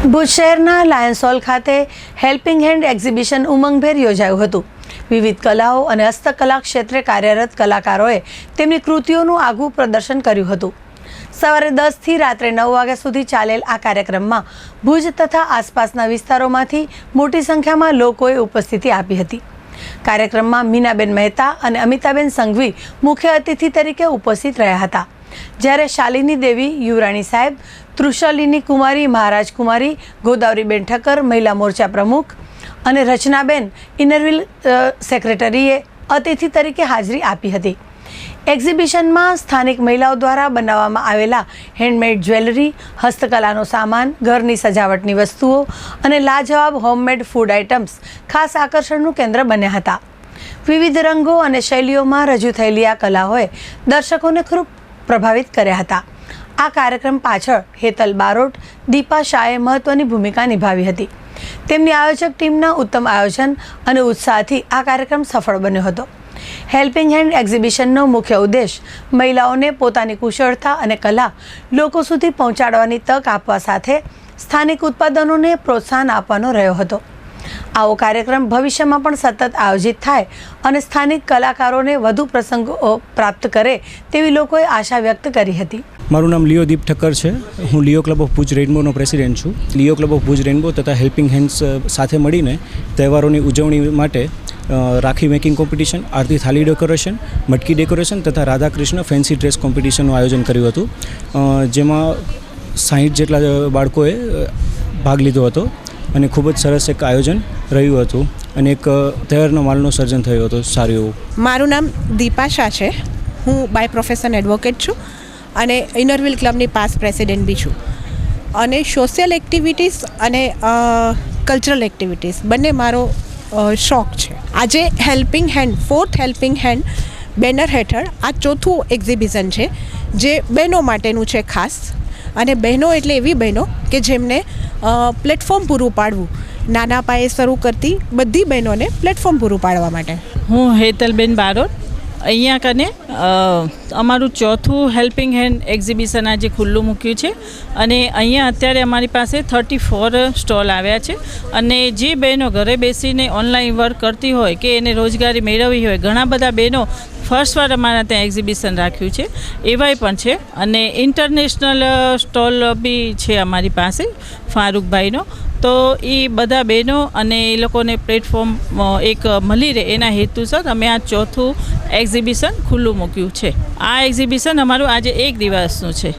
ભુજ શહેરના Lions hall ખાતે helping hand exhibition ઉમંગભેર યોજાયું હતું. વિવિધ કલાઓ અને હસ્તકલા ક્ષેત્રે કાર્યરત કલાકારોએ તેમની કૃતિઓનું આગવું પ્રદર્શન કર્યું હતું. સવારે દસથી રાત્રે નવ વાગ્યા સુધી ચાલેલ આ કાર્યક્રમમાં ભુજ તથા આસપાસના વિસ્તારોમાંથી મોટી સંખ્યામાં લોકોએ ઉપસ્થિતિ આપી હતી. કાર્યક્રમમાં મીનાબેન મહેતા અને અમિતાબેન સંઘવી મુખ્ય અતિથિ તરીકે ઉપસ્થિત રહ્યા હતા. જ્યારે શાલિની દેવી યુવરાણી સાહેબ, તૃષાલિની કુમારી મહારાજ કુમારી ગોદાવરીબેન ઠક્કર, મહિલા મોરચા પ્રમુખ અને રચનાબેન ઇનરવિલ સેક્રેટરીએ અતિથિ તરીકે હાજરી આપી હતી. એક્ઝિબિશનમાં સ્થાનિક મહિલાઓ દ્વારા બનાવવામાં આવેલા હેન્ડમેડ જ્વેલરી હસ્તકલાનો સામાન, ઘરની સજાવટની વસ્તુઓ અને લાજવાબ હોમમેડ ફૂડ આઇટમ્સ ખાસ આકર્ષણનું કેન્દ્ર બન્યા હતા. વિવિધ રંગો અને શૈલીઓમાં રજૂ થયેલી આ કલાઓએ દર્શકોને ખૂબ પ્રભાવિત કર્યા હતા. આ કાર્યક્રમ પાછળ હેતલ બારોટ, દીપા શાહે મહત્વની ભૂમિકા નિભાવી હતી. તેમની આયોજક ટીમના ઉત્તમ આયોજન અને ઉત્સાહથી આ કાર્યક્રમ સફળ બન્યો હતો. હેલ્પિંગ હેન્ડ એક્ઝિબિશનનો મુખ્ય ઉદ્દેશ મહિલાઓને પોતાની કુશળતા અને કલા લોકો સુધી પહોંચાડવાની તક આપવા સાથે સ્થાનિક ઉત્પાદનોને પ્રોત્સાહન આપવાનો રહ્યો હતો. આવો કાર્યક્રમ ભવિષ્યમાં પણ સતત આયોજિત થાય અને સ્થાનિક કલાકારોને વધુ પ્રસંગો પ્રાપ્ત કરે તેવી લોકોએ આશા વ્યક્ત કરી હતી. મારું નામ લિયો દીપ ઠક્કર છે. હું લિયો ક્લબ ઓફ ભુજ રેઇનબોનો પ્રેસિડેન્ટ છું. Leo club of Bhuj rainbow તથા હેલ્પિંગ હેન્ડ્સ સાથે મળીને તહેવારોની ઉજવણી માટે રાખી મેકિંગ કોમ્પિટિશન, આરતી થાળી ડેકોરેશન, મટકી ડેકોરેશન તથા રાધાકૃષ્ણ ફેન્સી ડ્રેસ કોમ્પિટિશનનું આયોજન કર્યું હતું. જેમાં સાહીઠ જેટલા બાળકોએ ભાગ લીધો હતો અને ખૂબ જ સરસ એક આયોજન રહ્યું હતું અને એક તહેવારનો માલનું સર્જન થયું હતું, સારું એવું. મારું નામ દીપા શાહ છે. હું બાય પ્રોફેશન એડવોકેટ છું અને ઇનરવિલ ક્લબની પાસ પ્રેસિડેન્ટ બી છું. અને સોશિયલ એક્ટિવિટીઝ અને કલ્ચરલ એક્ટિવિટીઝ બંને મારો શોખ છે. આજે helping hand fourth helping hand banner હેઠળ આ ચોથું એક્ઝિબિશન છે, જે બહેનો માટેનું છે ખાસ. અને બહેનો એટલે એવી બહેનો કે જેમને પ્લેટફોર્મ પૂરું પાડવું નાના પાયે શરૂ કરતી બધી બહેનોને પ્લેટફોર્મ પૂરું પાડવા માટે. હું હેતલબેન બારોટ. અહીંયા કને અમારું ચોથું હેલ્પિંગ હેન્ડ એક્ઝિબિશન આજે ખુલ્લું મૂક્યું છે અને અહીંયા અત્યારે અમારી પાસે થર્ટી ફોર સ્ટોલ આવ્યા છે અને જે બહેનો ઘરે બેસીને ઓનલાઈન વર્ક કરતી હોય કે એને રોજગારી મેળવવી હોય, ઘણા બધા બહેનો ફર્સ્ટ વાર અમારા ત્યાં એક્ઝિબિશન રાખ્યું છે. એવાય પણ છે. અને ઇન્ટરનેશનલ સ્ટોલ બી છે અમારી પાસે, ફારૂકભાઈનો. તો એ બધા બહેનો અને એ લોકોને પ્લેટફોર્મ એક મળી રહે. એના હેતુસર અમે આ ચોથું એક્ઝિબિશન ખુલ્લું મૂક્યું છે. આ એક્ઝિબિશન અમારું આજે એક દિવસનું છે.